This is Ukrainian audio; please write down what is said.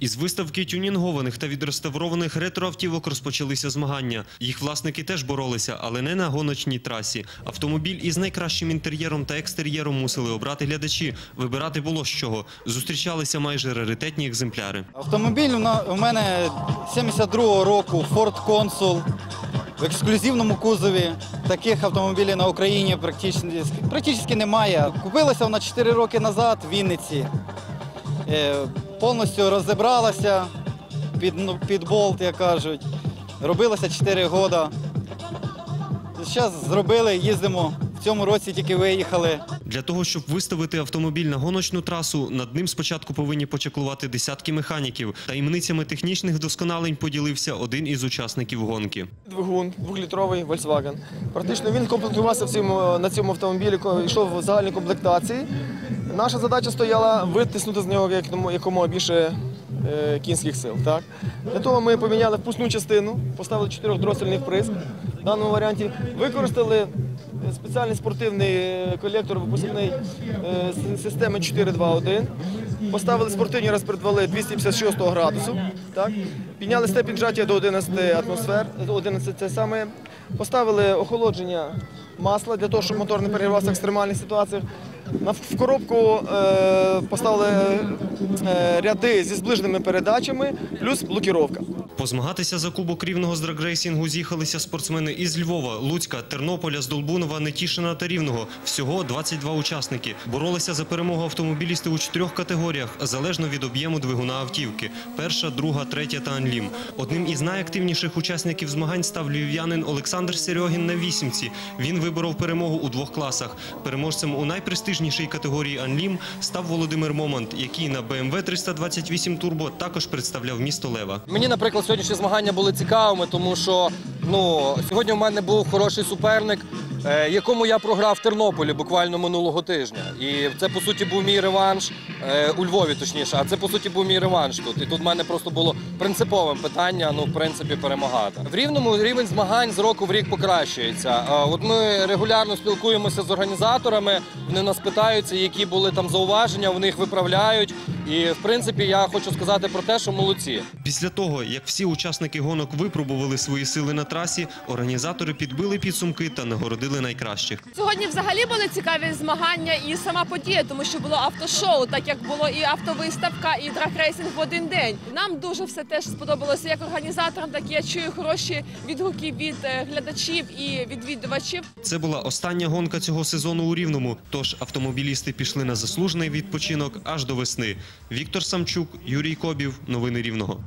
Із виставки тюнінгованих та відреставрованих ретроавтівок розпочалися змагання. Їх власники теж боролися, але не на гоночній трасі. Автомобіль із найкращим інтер'єром та екстер'єром мусили обрати глядачі. Вибирати було з чого. Зустрічалися майже раритетні екземпляри. Автомобіль у мене 72-го року Ford Consul в ексклюзивному кузові. Таких автомобілів на Україні практично, практично немає. Купилася вона 4 роки назад в Вінниці. Е, Повністю розібралася під, ну, під болт, як кажуть. Робилася 4 роки. Зараз зробили, їздимо. В цьому році тільки виїхали. Для того, щоб виставити автомобіль на гоночну трасу, над ним спочатку повинні почаклувати десятки механіків. Таємницями технічних вдосконалень поділився один із учасників гонки. Двигун двохлітровий Volkswagen. Практично він комплектувався в цьому, на цьому автомобілі, ко- йшов в загальній комплектації. Наша задача стояла витиснути з нього якомога більше е, кінських сил. Так? Для того ми поміняли впускну частину, поставили чотирьох чотирьохдроссельний вприск в даному варіанті, використали е, спеціальний спортивний е, колектор випускний системи 421. Поставили спортивні розпредвали 256 градусу, так? підняли степінь піджаття до 11 атмосфер, 11 це саме. Поставили охолодження масла для того, щоб мотор не перегрівався в екстремальних ситуаціях. В коробку е, поставили е, ряди зі зближеними передачами, плюс блокіровка. Позмагатися за кубок рівного з драгрейсінгу з'їхалися спортсмени із Львова, Луцька, Тернополя, Здолбунова, Нетішина та Рівного. Всього 22 учасники. Боролися за перемогу автомобілісти у чотирьох категоріях, залежно від об'єму двигуна автівки: перша, друга, третя та анлім. Одним із найактивніших учасників змагань став львів'янин Олександр Серьогін на вісімці. Він виборов перемогу у двох класах. Переможцем у найпрестижнішій категорії анлім став Володимир Момант, який на BMW 328 Turbo також представляв місто Лева. Мені, наприклад, сьогоднішні змагання були цікавими, тому що ну, сьогодні в мене був хороший суперник, е, якому я програв в Тернополі буквально минулого тижня. І це, по суті, був мій реванш е, у Львові, точніше, а це, по суті, був мій реванш тут. І тут в мене просто було принциповим питання, ну, в принципі, перемагати. В Рівному рівень змагань з року в рік покращується. Е, От ми регулярно спілкуємося з організаторами, вони нас питаються, які були там зауваження, вони їх виправляють. І, в принципі, я хочу сказати про те, що молодці. Після того, як всі учасники гонок випробували свої сили на трасі, організатори підбили підсумки та нагородили найкращих. Сьогодні взагалі були цікаві змагання і сама подія, тому що було автошоу, так як було і автовиставка, і драгрейсинг в один день. Нам дуже все теж сподобалося як організаторам, так і я чую хороші відгуки від е, глядачів і відвідувачів. Це була остання гонка цього сезону у Рівному. Тож автомобілісти пішли на заслужений відпочинок аж до весни. Віктор Самчук, Юрій Кобів. Новини Рівного.